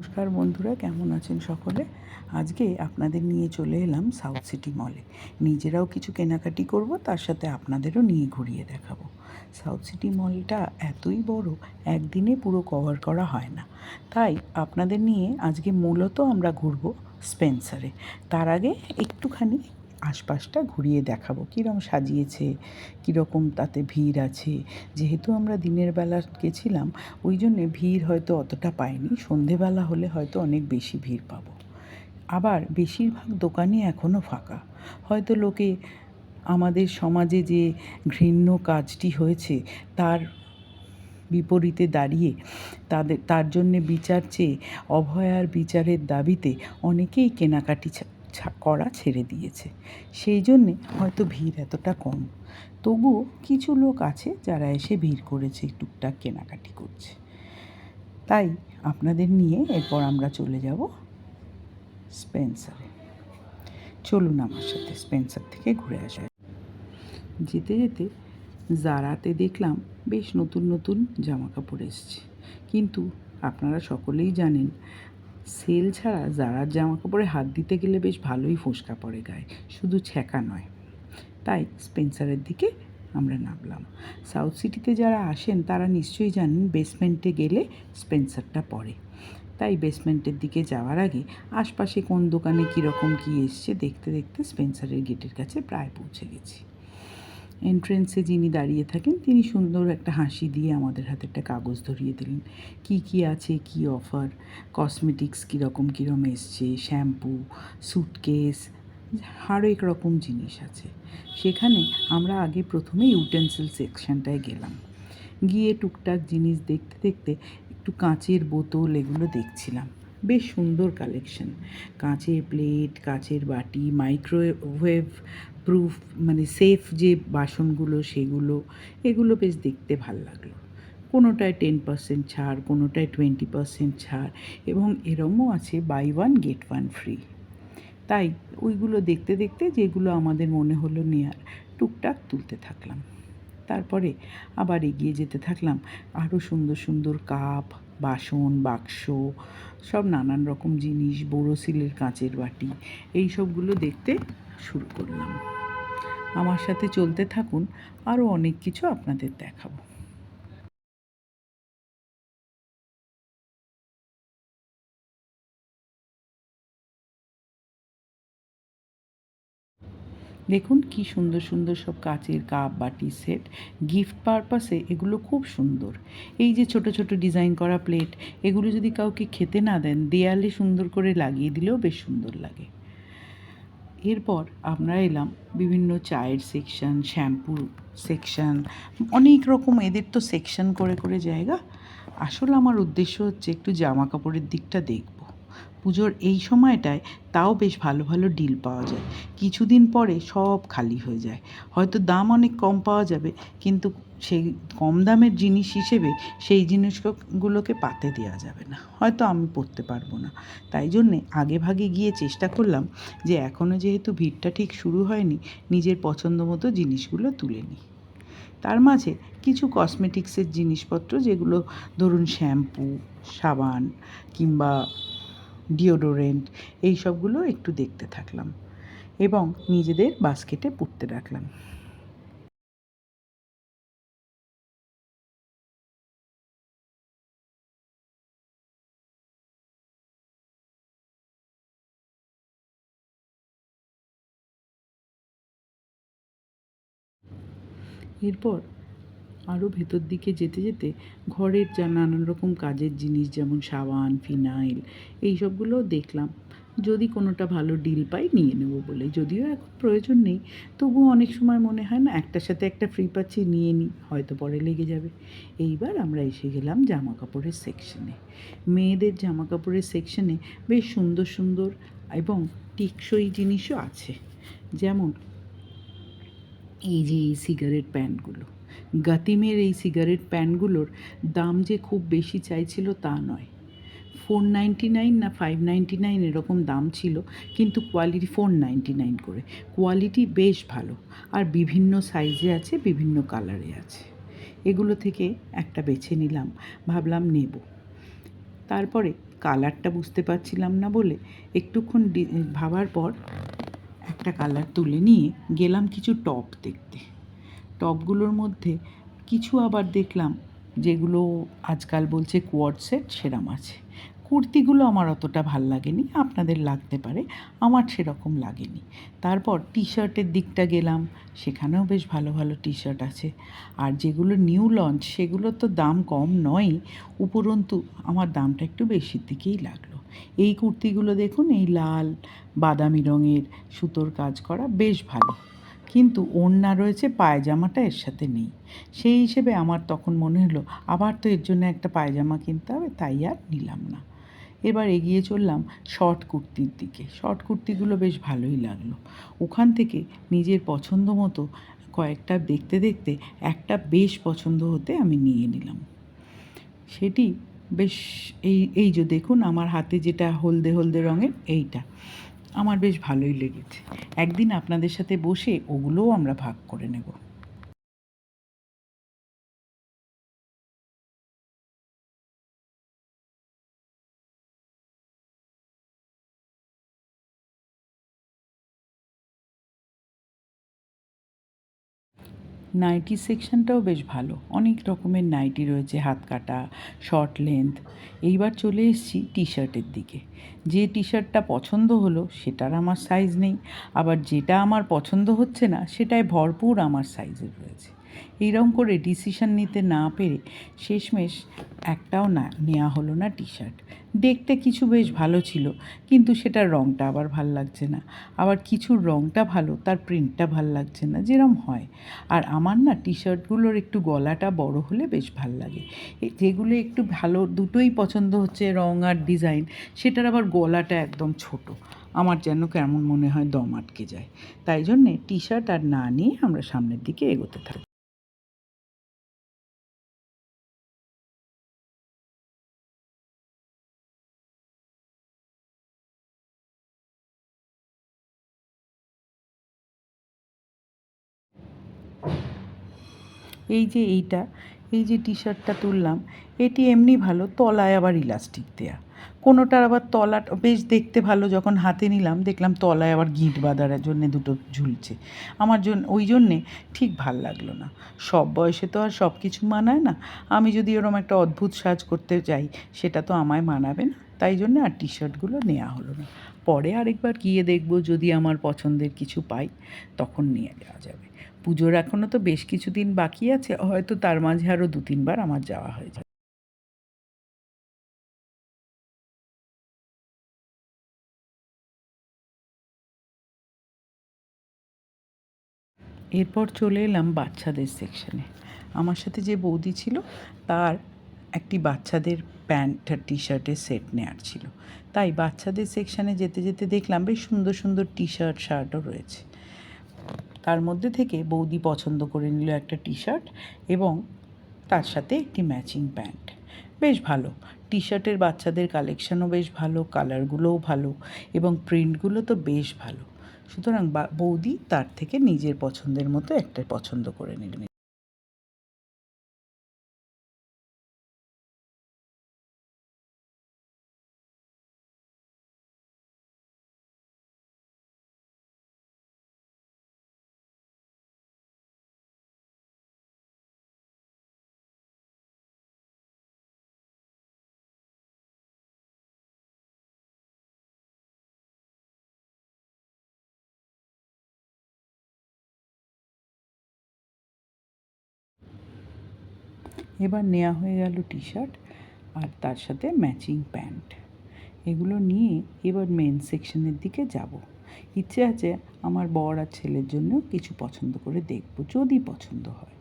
নমস্কার বন্ধুরা, কেমন আছেন সকলে? আজকে আপনাদের নিয়ে চলে এলাম সাউথ সিটি মলে নিজেরাও কিছু কেনাকাটি করব, তার সাথে আপনাদেরও নিয়ে ঘুরিয়ে দেখাবো। সাউথ সিটি মলটা এতই বড়, একদিনে পুরো কভার করা হয় না। তাই আপনাদের নিয়ে আজকে মূলত আমরা ঘুরবো স্পেন্সারে তার আগে একটুখানি আশপাশটা ঘুরিয়ে দেখাবো। কীরকম সাজিয়েছে, কীরকম তাতে ভিড় আছে। যেহেতু আমরা দিনের বেলা গেছিলাম, ওই জন্যে ভিড় হয়তো অতটা পাইনি। সন্ধেবেলা হলে হয়তো অনেক বেশি ভিড় পাবো। আবার বেশিরভাগ দোকানই এখনও ফাঁকা। হয়তো লোকে আমাদের সমাজে যে ঘৃণ্য কাজটি হয়েছে, তার বিপরীতে দাঁড়িয়ে তাদের, তার জন্যে বিচার চেয়ে অভয়ার বিচারের দাবিতে অনেকেই কেনাকাটি করা ছেড়ে দিয়েছে। সেই জন্যে হয়তো ভিড় এতটা কম। তবুও কিছু লোক আছে যারা এসে ভিড় করেছে, টুকটাক কেনাকাটি করছে। তাই আপনাদের নিয়ে এরপর আমরা চলে যাব স্পেন্সারে। চলুন আমার সাথে স্পেন্সার থেকে ঘুরে আসা যেতে যেতে জারাতে দেখলাম বেশ নতুন নতুন জামা কাপড় এসছে। কিন্তু আপনারা সকলেই জানেন সেল ছাড়া জারার জামা কাপড়ে হাত দিতে গেলে বেশ ভালোই ফোসকা পড়ে গায়ে। শুধু ছ্যাঁকা নয়। তাই স্পেন্সারের দিকে আমরা নামলাম। সাউথ সিটিতে যারা আসেন, তারা নিশ্চয়ই জানেন বেসমেন্টে গেলে স্পেন্সারটা পড়ে। তাই বেসমেন্টের দিকে যাওয়ার আগে আশপাশে কোন দোকানে কীরকম কী এসছে দেখতে দেখতে স্পেন্সারের গেটের কাছে প্রায় পৌঁছে গেছি। এন্ট্রেন্সে যিনি দাঁড়িয়ে থাকেন, তিনি সুন্দর একটা হাসি দিয়ে আমাদের হাতে একটা কাগজ ধরিয়ে দিলেন। কি কি আছে? কি অফার কসমেটিক্স কীরকম কীরকম এসছে? শ্যাম্পু স্যুটকেস এক রকম জিনিস আছে। সেখানে আমরা আগে প্রথমে ইউটেন্সিল সেকশনটায় গেলাম। গিয়ে টুকটাক জিনিস দেখতে দেখতে একটু কাঁচের বোতল এগুলো দেখছিলাম। বেশ সুন্দর কালেকশন কাঁচের প্লেট কাঁচের বাটি মাইক্রোওয়েভ প্রুফ মানে সেফ যে বাসনগুলো সেগুলো, এগুলো বেশ দেখতে ভালো লাগল। কোনোটায় টেন পার্সেন্ট ছাড়, কোনোটায় টোয়েন্টি পার্সেন্ট ছাড় এবং এরমও আছে buy one get one free তাই ওইগুলো দেখতে দেখতে যেগুলো আমাদের মনে হলো নেয়ার, টুকটাক তুলতে থাকলাম। তারপরে আবার এগিয়ে যেতে থাকলাম। আরও সুন্দর সুন্দর কাপ বাসন, বাক্স, সব নানান রকম জিনিস, বোরোসিলের কাঁচের বাটি, এই সবগুলো দেখতে শুরু করলাম। আমার সাথে চলতে থাকুন, আরও অনেক কিছু আপনাদের দেখাবো। দেখুন কি সুন্দর সুন্দর সব কাচের কাপ, বাটি, সেট গিফট পারপাসে এগুলো খুব সুন্দর। এই যে ছোট ছোট ডিজাইন করা প্লেট এগুলো যদি কাউকে খেতে না দেন, দেয়ালে সুন্দর করে লাগিয়ে দিলেও বেশ সুন্দর লাগে। এরপর আমরা এলাম বিভিন্ন চায়ের সেকশন শ্যাম্পু সেকশন অনেক রকম এদের তো সেকশন করে করে জায়গা। আসলে আমার উদ্দেশ্য হচ্ছে একটু জামা কাপড়ের দিকটা দেখব। পুজোর এই সময়টায় তাও বেশ ভালো ভালো ডিল পাওয়া যায়। কিছুদিন পরে সব খালি হয়ে যায়। হয়তো দাম অনেক কম পাওয়া যাবে, কিন্তু সেই কম দামের জিনিস হিসেবে সেই জিনিসগুলোকে পাতে দেওয়া যাবে না। হয়তো আমি পরতে পারব না। তাই জন্যে আগে ভাগে গিয়ে চেষ্টা করলাম যে এখনও যেহেতু ভিড়টা ঠিক শুরু হয়নি, নিজের পছন্দ মতো জিনিসগুলো তুলে নিই। তার মাঝে কিছু কসমেটিক্সের জিনিসপত্র যেগুলো ধরুন শ্যাম্পু সাবান কিংবা ডিওডোরেন্ট এই সবগুলো একটু দেখতে থাকলাম এবং নিজেদের বাস্কেটে পুঁততে রাখলাম। এরপর আরও ভেতর দিকে যেতে যেতে ঘরের যা নানান রকম কাজের জিনিস, যেমন সাবান, ফিনাইল, এই সবগুলোও দেখলাম। যদি কোনোটা ভালো ডিল পাই নিয়ে নেব বলে। যদিও এখন প্রয়োজন নেই, তবুও অনেক সময় মনে হয় না, একটার সাথে একটা ফ্রি পাচ্ছি, নিয়ে নিই হয়তো পরে লেগে যাবে। এইবার আমরা এসে গেলাম জামা কাপড়ের সেকশনে মেয়েদের জামা কাপড়ের সেকশনে বেশ সুন্দর সুন্দর এবং টেকসই জিনিসও আছে। যেমন এই যে এই সিগারেট প্যান্টগুলো গাতিমের এই সিগারেট প্যান্টগুলোর দাম যে খুব বেশি চাইছিল তা নয়। ফোর নাইনটি নাইন না ফাইভ নাইনটি নাইন এরকম দাম ছিল, কিন্তু কোয়ালিটি ফোর নাইনটি নাইন করে। কোয়ালিটি বেশ ভালো, আর বিভিন্ন সাইজে আছে, বিভিন্ন কালারে আছে। এগুলো থেকে একটা বেছে নিলাম, ভাবলাম নেব। তারপরে কালারটা বুঝতে পারছিলাম না বলে একটুক্ষণ ভাবার পর একটা কালার তুলে নিয়ে গেলাম কিছু টপ দেখতে। টপগুলোর মধ্যে কিছু আবার দেখলাম যেগুলো আজকাল বলছে কোয়াড সেট সেরাম আছে। কুর্তিগুলো আমার অতটা ভালো লাগেনি, আপনাদের লাগতে পারে, আমার সেরকম লাগেনি। তারপর টি শার্টের দিকটা গেলাম, সেখানেও বেশ ভালো ভালো টি শার্ট আছে। আর যেগুলো নিউ লঞ্চ, সেগুলো তো দাম কম নয়ই, উপরন্তু আমার দামটা একটু বেশির দিকেই লাগল। এই কুর্তিগুলো দেখুন, এই লাল, বাদামি রঙের সুতোর কাজ করা বেশ ভালো। কিন্তু ওড়না রয়েছে, পায়জামাটা এর সাথে নেই। সেই হিসেবে আমার তখন মনে হলো, আবার তো এর জন্য একটা পায়জামা কিনতে হবে, তাই আর নিলাম না। এবার এগিয়ে চললাম শর্ট কুর্তির দিকে। শর্ট কুর্তিগুলো বেশ ভালোই লাগল। ওখান থেকে নিজের পছন্দ মতো কয়েকটা দেখতে দেখতে একটা বেশ পছন্দ হতে আমি নিয়ে নিলাম। সেটি বেশ, এই এই যে দেখুন, আমার হাতে যেটা হলদে হলদে রঙের, এইটা। আমার বেশ ভালোই লেগেছে। একদিন আপনাদের সাথে বসে ওগুলোও আমরা ভাগ করে নেব। নাইটি সেকশনটাও বেশ ভালো। অনেক রকমের নাইটি রয়েছে, হাত কাটা, শর্ট লেন্থ। এইবার চলে এসছি টি শার্টের দিকে। যে টি শার্টটা পছন্দ হলো সেটার আমার সাইজ নেই। আবার যেটা আমার পছন্দ হচ্ছে না সেটায় ভরপুর আমার সাইজের রয়েছে। এইরকম করে ডিসিশন নিতে না পেরে শেষমেশ একটাও না নেওয়া হলো না টি শার্ট দেখতে কিছু বেশ ভালো ছিল, কিন্তু সেটার রঙটা আবার ভালো লাগছে না। আবার কিছুর রঙটা ভালো, তার প্রিন্টটা ভালো লাগছে না, যেরম হয়। আর আমার না টি শার্টগুলোর একটু গলাটা বড় হলে বেশ ভালো লাগে। যেগুলো একটু ভালো, দুটোই পছন্দ হচ্ছে রঙ আর ডিজাইন সেটার আবার গলাটা একদম ছোট। আমার যেন কেমন মনে হয় দম আটকে যায়। তাই জন্যে টি শার্ট আর না নিয়ে আমরা সামনের দিকে এগোতে থাকি এই যে এইটা, এই যে টি শার্টটা তুললাম, এটি এমনি ভালো, তলায় আবার ইলাস্টিক দেয়া। কোনোটার আবার তলাটা বেশ দেখতে ভালো, যখন হাতে নিলাম, দেখলাম তলায় আবার গিট বাঁধার জন্যে দুটো ঝুলছে। আমার জন্য ওই জন্যে ঠিক ভালো লাগল না। সব বয়সে তো আর সব কিছু মানায় না। আমি যদি ওরম একটা অদ্ভুত সাজ করতে চাই, সেটা তো আমায় মানাবে না। তাই জন্য আর টি শার্টগুলো নেওয়া হলো না। পরে আরেকবার গিয়ে দেখব, যদি আমার পছন্দের কিছু পাই, তখন নিয়ে যাওয়া যাবে। পুজোর এখনও তো বেশ কিছুদিন বাকি আছে, হয়তো তার মাঝে আরও দু তিনবার আমার যাওয়া হয়ে যাবে। এরপর চলে এলাম বাচ্চাদের সেকশনে আমার সাথে যে বৌদি ছিল, তার একটি বাচ্চাদের প্যান্ট টি শার্টের সেট নেওয়ার ছিল। তাই বাচ্চাদের সেকশনে যেতে যেতে দেখলাম বেশ সুন্দর সুন্দর টি শার্ট শার্টও রয়েছে। তার মধ্যে থেকে বৌদি পছন্দ করে নিল একটা টি শার্ট এবং তার সাথে একটি ম্যাচিং প্যান্ট। বেশ ভালো। টি শার্টের বাচ্চাদের কালেকশনও বেশ ভালো, কালারগুলোও ভালো এবং প্রিন্টগুলো তো বেশ ভালো। সুতরাং বৌদি তার থেকে নিজের পছন্দের মতো একটা পছন্দ করে নিলেন এবার নেওয়া হয়ে গেল টি শার্ট আর তার সাথে ম্যাচিং প্যান্ট। এগুলো নিয়ে এবার মেন সেকশনের দিকে যাব। ইচ্ছে আছে আমার বর আর ছেলের জন্য কিছু পছন্দ করে দেখব, যদি পছন্দ হয়।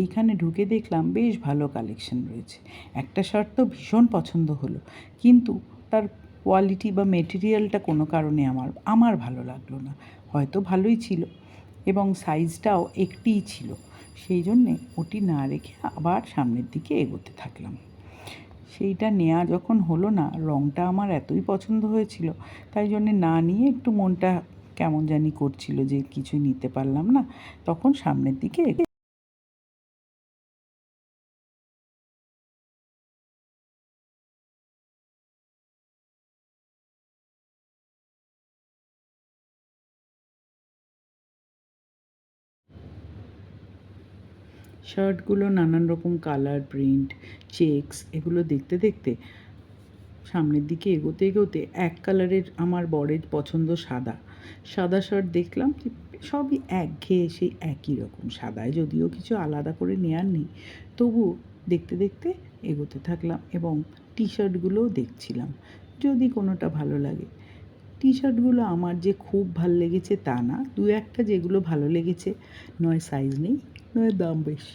এইখানে ঢুকে দেখলাম বেশ ভালো কালেকশন রয়েছে। একটা শার্ট তো ভীষণ পছন্দ হলো, কিন্তু তার কোয়ালিটি বা মেটেরিয়ালটা কোনো কারণে আমার আমার ভালো লাগল না। হয়তো ভালোই ছিল এবং সাইজটাও একটিই ছিল। সেই জন্যে ওটি না রেখে আবার সামনের দিকে এগোতে থাকলাম। সেইটা নেওয়া যখন হলো না রঙটা আমার এতই পছন্দ হয়েছিল, তাই জন্যে না নিয়ে একটু মনটা কেমন জানি করছিল যে কিছুই নিতে পারলাম না, তখন সামনের দিকে শার্টগুলো নানান রকম কালার প্রিন্ট চেকস এগুলো দেখতে দেখতে সামনের দিকে এগোতে এগোতে এক কালারের আমার বরের পছন্দ সাদা। সাদা শার্ট দেখলাম যে সবই একঘেয়ে সেই একই রকম সাদায়, যদিও কিছু আলাদা করে নেওয়ার নেই। তবুও দেখতে দেখতে এগোতে থাকলাম এবং টি শার্টগুলোও দেখছিলাম, যদি কোনোটা ভালো লাগে। টি শার্টগুলো আমার যে খুব ভালো লেগেছে তা না, দু একটা যেগুলো ভালো লেগেছে, নয় সাইজ নেই। দাম বেশি?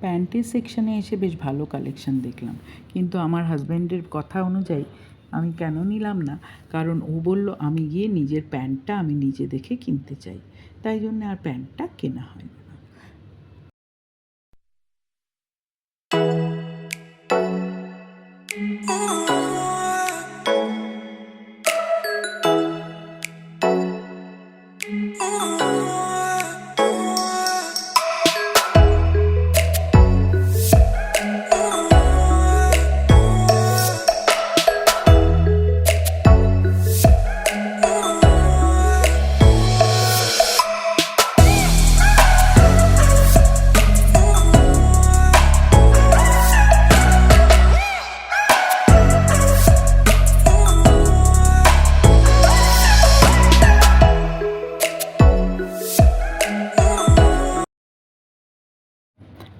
প্যান্টের সেকশানে এসে বেশ ভালো কালেকশন দেখলাম। কিন্তু আমার হাজব্যান্ডের কথা অনুযায়ী আমি কেন নিলাম না? কারণ ও বলল, আমি গিয়ে নিজের প্যান্টটা আমি নিজে দেখে কিনতে চাই। তাই জন্য আর প্যান্টটা কেনা হয়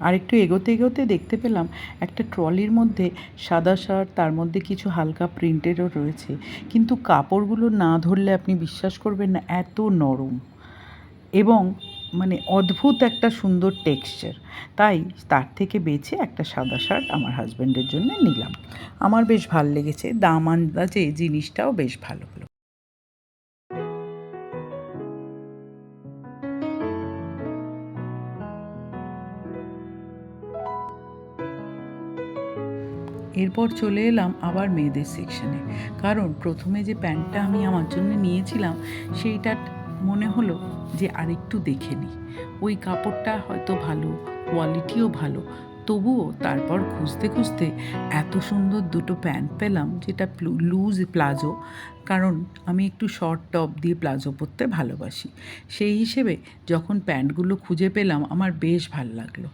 আর একটু এগোতে এগোতে দেখতে পেলাম একটা ট্রলির মধ্যে সাদা শার্ট, তার মধ্যে কিছু হালকা প্রিন্টেরও রয়েছে। কিন্তু কাপড়গুলো না ধরলে আপনি বিশ্বাস করবেন না, এত নরম। এবং মানে অদ্ভুত একটা সুন্দর টেক্সচার তাই তার থেকে বেছে একটা সাদা শার্ট আমার হাজব্যান্ডের জন্য নিলাম। আমার বেশ ভালো লেগেছে। দাম আন্দাজে জিনিসটাও বেশ ভালো হলো। এরপর চলে এলাম আবার মেয়েদের সেকশনে কারণ প্রথমে যে প্যান্টটা আমি আমার জন্য নিয়েছিলাম সেইটা মনে হলো যে আরেকটু দেখে নিই। ওই কাপড়টা হয়তো ভালো কোয়ালিটিও ভালো তবুও তারপর খুঁজতে খুঁজতে এত সুন্দর দুটো প্যান্ট পেলাম, যেটা লুজ প্লাজো। কারণ আমি একটু শর্ট টপ দিয়ে প্লাজো পরতে ভালোবাসি। সেই হিসেবে যখন প্যান্টগুলো খুঁজে পেলাম, আমার বেশ ভালো লাগল।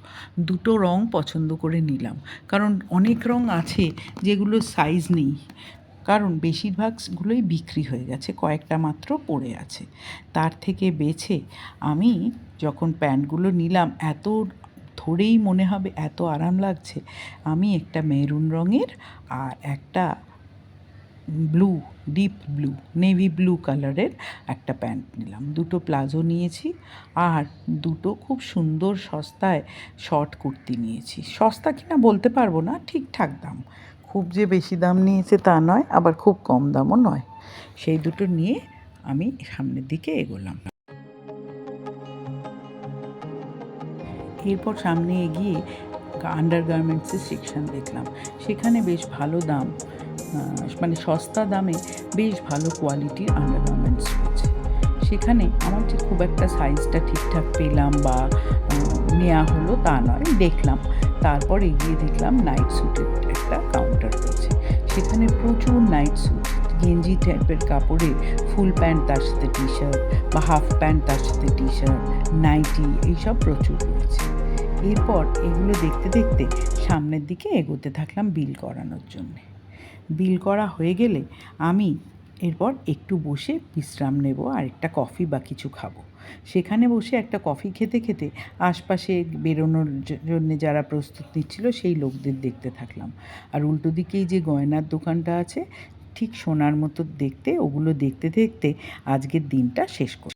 দুটো রং পছন্দ করে নিলাম। কারণ অনেক রং আছে যেগুলো সাইজ নেই। কারণ বেশিরভাগগুলোই বিক্রি হয়ে গেছে, কয়েকটা মাত্র পড়ে আছে। তার থেকে বেছে আমি যখন প্যান্টগুলো নিলাম, এত ধরেই মনে হবে এত আরাম লাগছে। আমি একটা মেরুন রঙের আর একটা blue, deep blue, navy blue কালারের একটা প্যান্ট নিলাম। দুটো প্লাজো নিয়েছি আর দুটো খুব সুন্দর সস্তায় শর্ট কুর্তি নিয়েছি। সস্তা কিনা বলতে পারব না, ঠিকঠাক দাম। খুব যে বেশি দাম নিয়েছে তা নয়, আবার খুব কম দামও নয়। সেই দুটো নিয়ে আমি সামনের দিকে এগোলাম। এরপর সামনে এগিয়ে আন্ডার গার্মেন্টসের সেকশন দেখলাম। সেখানে বেশ ভালো দাম মানে সস্তা দামে বেশ ভালো কোয়ালিটির আন্ডার গার্মেন্টস রয়েছে। সেখানে আমার যে খুব একটা সাইজটা ঠিকঠাক পেলাম বা নেওয়া হলো তা নয় দেখলাম। তারপর এগিয়ে দেখলাম নাইট স্যুটের একটা কাউন্টার রয়েছে। সেখানে প্রচুর নাইট স্যুট গেঞ্জি টাইপের কাপড়ে ফুল প্যান্ট তার সাথে টি শার্ট বা হাফ প্যান্ট তার সাথে টি শার্ট নাইটি এইসব প্রচুর রয়েছে এরপর এগুলো দেখতে দেখতে সামনের দিকে এগোতে থাকলাম বিল করানোর জন্যে। বিল করা হয়ে গেলে আমি এরপর একটু বসে বিশ্রাম নেব আর একটা কফি বা কিছু খাব। সেখানে বসে একটা কফি খেতে খেতে আশপাশে বেরোনোর জন্য যারা প্রস্তুত নিচ্ছিল সেই লোকদের দেখতে থাকলাম। আর উল্টো দিকেই যে গয়নার দোকানটা আছে ঠিক সোনার মতো দেখতে ওগুলো দেখতে দেখতে আজকের দিনটা শেষ করি